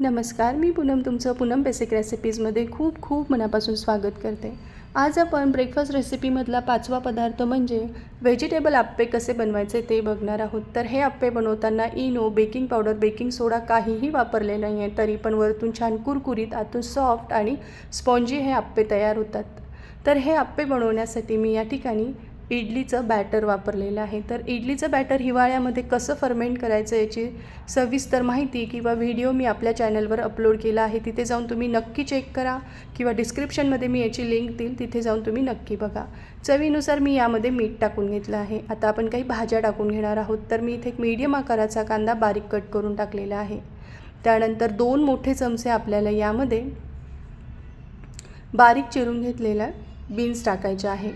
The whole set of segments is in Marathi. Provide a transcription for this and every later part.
नमस्कार मी पूनम तुमचं पूनम बेसिक रेसिपीजमध्ये खूप खूप मनापासून स्वागत करते. आज आपण ब्रेकफास्ट रेसिपीमधला पाचवा पदार्थ म्हणजे व्हेजिटेबल आप्पे कसे बनवायचे ते बघणार आहोत. तर हे आप्पे बनवताना Eno baking powder baking soda काहीही वापरले नाही आहे तरी पण वरतून छान कुरकुरीत आतून सॉफ्ट आणि स्पॉन्जी हे आप्पे तयार होतात. तर हे आप्पे बनवण्यासाठी मी या ठिकाणी इडलीचं बॅटर वापरलेलं आहे. तर इडलीचं बॅटर हिवाळ्यामध्ये कसं फर्मेंट करायचं याची सविस्तर माहिती किंवा व्हिडिओ मी आपल्या चॅनलवर अपलोड केला आहे तिथे जाऊन तुम्ही नक्की चेक करा किंवा डिस्क्रिप्शनमध्ये मी याची लिंक देईल तिथे जाऊन तुम्ही नक्की बघा. चवीनुसार मी यामध्ये मीठ टाकून घेतलं आहे. आता आपण काही भाज्या टाकून घेणार आहोत तर मी इथे एक मीडियम आकाराचा कांदा बारीक कट करून टाकलेला आहे. त्यानंतर दोन मोठे चमचे आपल्याला यामध्ये बारीक चिरून घेतलेला बीन्स टाकायचे आहे.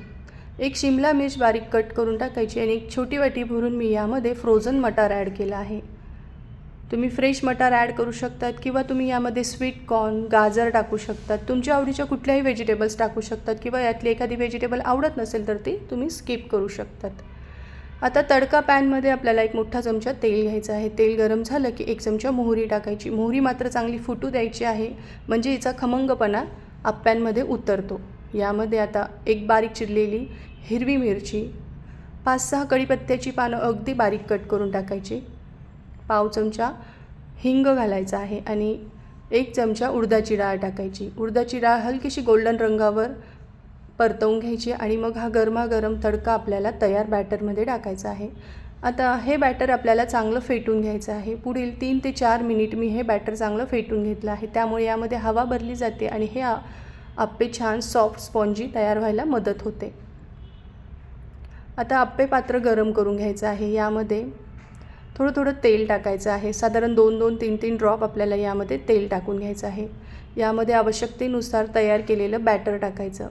एक शिमला मिर्च बारीक कट करून टाकायची आणि एक छोटी वाटी भरून मी यामध्ये फ्रोझन मटार ॲड केला आहे. तुम्ही फ्रेश मटार ॲड करू शकतात किंवा तुम्ही यामध्ये स्वीट कॉर्न गाजर टाकू शकतात. तुमच्या आवडीच्या कुठल्याही व्हेजिटेबल्स टाकू शकतात किंवा यातली एखादी व्हेजिटेबल आवडत नसेल तर ती तुम्ही स्किप करू शकतात. आता तडका पॅनमध्ये आपल्याला एक मोठा चमचा तेल घ्यायचं आहे. तेल गरम झालं की एक चमचा मोहरी टाकायची. मोहरी मात्र चांगली फुटू द्यायची आहे. म्हणजे हिचा खमंगपणा आप्प्यांमध्ये उतरतो. यामध्ये आता एक बारीक चिरलेली हिरवी मिरची पाच सहा कढीपत्त्याची पानं अगदी बारीक कट करून टाकायची. पाव चमचा हिंग घालायचा आहे आणि एक चमचा उडदाची डाळ टाकायची. उडदाची डाळ हलकीशी गोल्डन रंगावर परतवून घ्यायची आणि मग हा गरमागरम तडका आपल्याला तयार बॅटरमध्ये टाकायचा आहे. आता हे बॅटर आपल्याला चांगलं फेटून घ्यायचं आहे. पुढील तीन ते चार मिनिट मी हे बॅटर चांगलं फेटून घेतलं आहे. त्यामुळे यामध्ये हवा भरली जाते आणि हे आ- आप्पे छान सॉफ्ट स्पॉन्जी तयार व्हायला मदत होते. आता आप्पे पात्र गरम करून घ्यायचं आहे. यामध्ये थोडं थोडं तेल टाकायचं आहे. साधारण दोन दोन तीन तीन ड्रॉप आपल्याला यामध्ये तेल टाकून घ्यायचं आहे. यामध्ये आवश्यकतेनुसार तयार केलेलं बॅटर टाकायचं.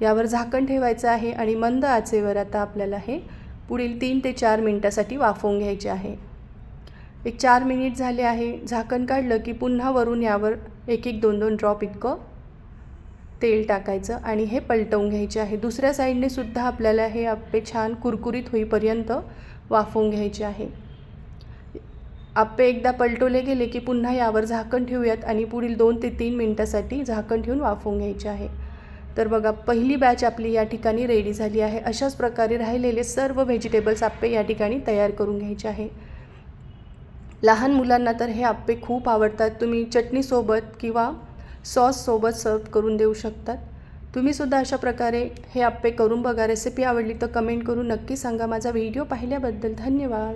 यावर झाकण ठेवायचं आहे आणि मंद आचेवर आता आपल्याला हे पुढील तीन ते चार मिनटासाठी वाफवून घ्यायचे आहे. एक चार मिनिट झाले आहे. झाकण काढलं की पुन्हा वरून यावर एक एक दोन दोन ड्रॉप इतकं तेल टाकायचं आणि हे पलटवून घ्यायचे आहे. दुसऱ्या साईडने सुद्धा आपल्याला हे आप्पे छान कुरकुरीत होईपर्यंत वाफवून घ्यायचे आहे. आप्पे एकदा पलटवले गेले की पुन्हा यावर झाकण ठेवूयात आणि पुढील दोन ते तीन मिनटासाठी झाकण ठेवून वाफवून घ्यायचे आहे. तर बघा पहिली बॅच आपली या ठिकाणी रेडी झाली आहे. अशाच प्रकारे राहिलेले सर्व व्हेजिटेबल्स आप्पे या ठिकाणी तयार करून घ्यायचे आहे. लहान मुलांना तर हे आप्पे खूप आवडतात. तुम्ही चटणीसोबत किंवा सॉससोबत सर्व करून देऊ शकतात. तुम्हीसुद्धा अशा प्रकारे हे आप्पे करून बघा. रेसिपी आवडली तर कमेंट करून नक्की सांगा. माझा व्हिडिओ पाहिल्याबद्दल धन्यवाद.